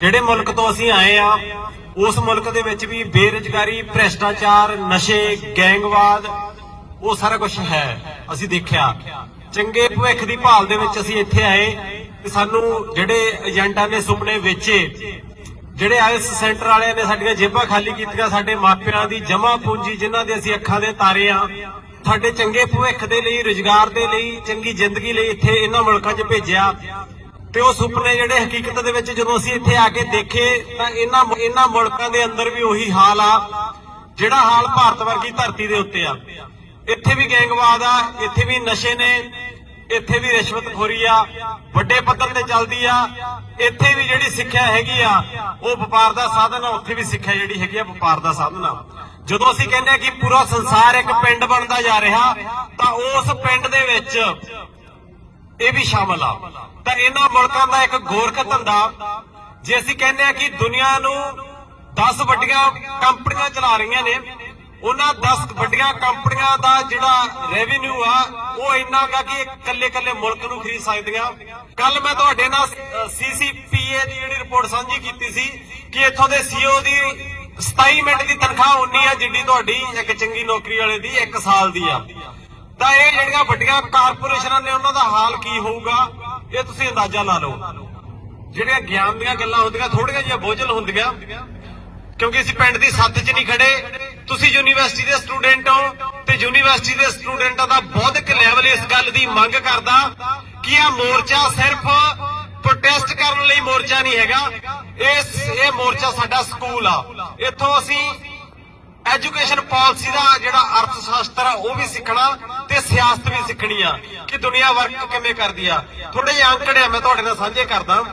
ਜਿਹੜੇ ਮੁਲਕ ਤੋਂ ਅਸੀਂ ਆਏ ਆ, ਉਸ ਮੁਲਕ ਦੇ ਵਿੱਚ ਵੀ ਬੇਰੁਜ਼ਗਾਰੀ, ਭ੍ਰਿਸ਼ਟਾਚਾਰ, ਨਸ਼ੇ, ਗੈਂਗਵਾਦ, ਉਹ ਸਾਰਾ ਕੁਝ ਹੈ, ਅਸੀਂ ਦੇਖਿਆ। ਚੰਗੇ ਭਵਿੱਖ ਦੀ ਭਾਲ ਦੇ ਵਿੱਚ ਅਸੀਂ ਇੱਥੇ ਆਏ ਤੇ ਸਾਨੂੰ ਜਿਹੜੇ ਏਜੰਟਾਂ ਨੇ ਸੁਪਨੇ ਵੇਚੇ, ਜਿਹੜੇ ਆਇਸ ਸੈਂਟਰ ਵਾਲਿਆਂ ਨੇ ਸਾਡੀਆਂ ਜੇਬਾਂ ਖਾਲੀ ਕੀਤੀਆਂ, ਸਾਡੇ ਮਾਪਿਆਂ ਦੀ ਜਮ੍ਹਾਂ ਪੂੰਜੀ ਜਿਨ੍ਹਾਂ ਦੇ ਅਸੀਂ ਅੱਖਾਂ ਦੇ ਤਾਰੇ ਆ, ਸਾਡੇ ਚੰਗੇ ਭਵਿੱਖ ਦੇ ਲਈ, ਰੁਜ਼ਗਾਰ ਦੇ ਲਈ, ਚੰਗੀ ਜ਼ਿੰਦਗੀ ਲਈ ਇੱਥੇ ਇਹਨਾਂ ਮੁਲਕਾਂ 'ਚ ਭੇਜਿਆ। ਤੇ ਉਹ ਸੁਪਨੇ ਜਿਹੜੇ ਹਕੀਕਤ ਦੇ ਵਿੱਚ ਜਦੋਂ ਅਸੀਂ ਇੱਥੇ ਆ ਕੇ ਦੇਖੇ ਤਾਂ ਇਹਨਾਂ ਇਹਨਾਂ ਮੁਲਕਾਂ ਦੇ ਅੰਦਰ ਵੀ ਉਹੀ ਹਾਲ ਆ, ਜਿਹੜਾ ਹਾਲ ਭਾਰਤ ਵਰਗੀ ਧਰਤੀ ਦੇ ਉੱਤੇ ਆ। ਇੱਥੇ ਵੀ ਗੈਂਗਵਾਦ ਆ, ਇੱਥੇ ਵੀ ਨਸ਼ੇ ਨੇ, ਇੱਥੇ ਵੀ ਰਿਸ਼ਵਤਖੋਰੀ ਆ, ਵੱਡੇ ਪੱਧਰ ਤੇ ਚੱਲਦੀ ਆ, ਇੱਥੇ ਵੀ ਜਿਹੜੀ ਸਿੱਖਿਆ ਹੈਗੀ ਆ, ਉਹ ਵਪਾਰ ਦਾ ਸਾਧਨ ਆ, ਉੱਥੇ ਵੀ ਸਿੱਖਿਆ ਜਿਹੜੀ ਹੈਗੀ ਆ, ਵਪਾਰ ਦਾ ਸਾਧਨ ਆ। ਜਦੋਂ ਅਸੀਂ ਕਹਿੰਦੇ ਆ ਕਿ ਪੂਰਾ ਸੰਸਾਰ ਇੱਕ ਪਿੰਡ ਬਣਦਾ ਜਾ ਰਿਹਾ, ਤਾਂ ਉਸ ਪਿੰਡ ਦੇ ਵਿੱਚ ਇਹ ਵੀ ਸ਼ਾਮਲ ਆ। ਤਾਂ ਇਹਨਾਂ ਮੁਲਕਾਂ ਦਾ ਇੱਕ ਗੋਰਖ ਧੰਦਾ, ਜੇ ਅਸੀਂ ਕਹਿੰਦੇ ਆ ਕਿ ਦੁਨੀਆ ਨੂੰ 10 ਵੱਡੀਆਂ ਕੰਪਨੀਆਂ ਚਲਾ ਰਹੀਆਂ ਨੇ, ਉਹਨਾਂ 10 ਵੱਡੀਆਂ ਕੰਪਨੀਆਂ ਦਾ ਜਿਹੜਾ ਰੈਵਨਿਊ ਆ, ਉਹ ਇੰਨਾ ਗਾ ਕਿ ਇਕੱਲੇ ਇਕੱਲੇ ਮੁਲਕ ਨੂੰ ਖਰੀਦ ਸਕਦੀਆਂ। ਕੱਲ ਮੈਂ ਤੁਹਾਡੇ ਨਾਲ ਸੀਸੀਪੀਏ ਦੀ ਜਿਹੜੀ ਰਿਪੋਰਟ ਸਾਂਝੀ ਕੀਤੀ ਸੀ ਕਿ ਇੱਥੋਂ ਦੇ ਸੀਓ ਦੀ 27 ਮਿੰਟ ਦੀ ਤਨਖਾਹ ਉਨੀ ਆ ਜਿੰਨੀ ਤੁਹਾਡੀ ਇੱਕ ਚੰਗੀ ਨੌਕਰੀ ਵਾਲੇ ਦੀ 1 ਸਾਲ ਦੀ ਆ। ਤਾਂ ਇਹ ਜਿਹੜੀਆਂ ਵੱਡੀਆਂ ਕਾਰਪੋਰੇਸ਼ਨਾਂ ਨੇ ਉਹਨਾਂ ਦਾ ਹਾਲ ਕੀ ਹੋਊਗਾ, ਇਹ ਤੁਸੀਂ ਅੰਦਾਜ਼ਾ ਲਾ ਲਓ। ਜਿਹੜੀਆਂ ਗਿਆਨ ਦੀਆਂ ਗੱਲਾਂ ਹੁੰਦੀਆਂ ਥੋੜੀਆਂ ਜਿਹੀਆਂ ਬੋਝਲ ਹੁੰਦੀਆਂ, ਕਿਉਂਕਿ ਅਸੀਂ ਪਿੰਡ ਦੀ ਸੱਥ 'ਚ ਨਹੀਂ ਖੜੇ, ਤੁਸੀਂ ਯੂਨੀਵਰਸਿਟੀ ਦੇ ਸਟੂਡੈਂਟ ਹੋ ਤੇ ਯੂਨੀਵਰਸਿਟੀ ਦੇ ਸਟੂਡੈਂਟਾਂ ਦਾ ਬੌਧਿਕ ਲੈਵਲ ਇਸ ਗੱਲ ਦੀ ਮੰਗ ਕਰਦਾ ਕਿ ਇਹ ਮੋਰਚਾ ਸਿਰਫ ਪ੍ਰੋਟੈਸਟ ਕਰਨ ਲਈ ਮੋਰਚਾ ਨਹੀਂ ਹੈਗਾ, ਇਸ ਇਹ ਮੋਰਚਾ ਸਾਡਾ ਸਕੂਲ ਆ। ਇੱਥੋਂ ਅਸੀਂ ਐਜੂਕੇਸ਼ਨ ਪਾਲਿਸੀ ਦਾ ਜਿਹੜਾ ਅਰਥ ਸ਼ਾਸਤਰ ਆ, ਉਹ ਵੀ ਸਿੱਖਣਾ ਤੇ ਸਿਆਸਤ ਵੀ ਸਿੱਖਣੀ ਆ ਕਿ ਦੁਨੀਆ ਵਰਕ ਕਿਵੇਂ ਕਰਦੀ ਆ। ਥੋੜੇ ਜਿਹੇ ਅੰਕੜੇ ਮੈਂ ਤੁਹਾਡੇ ਨਾਲ ਸਾਂਝੇ ਕਰਦਾ।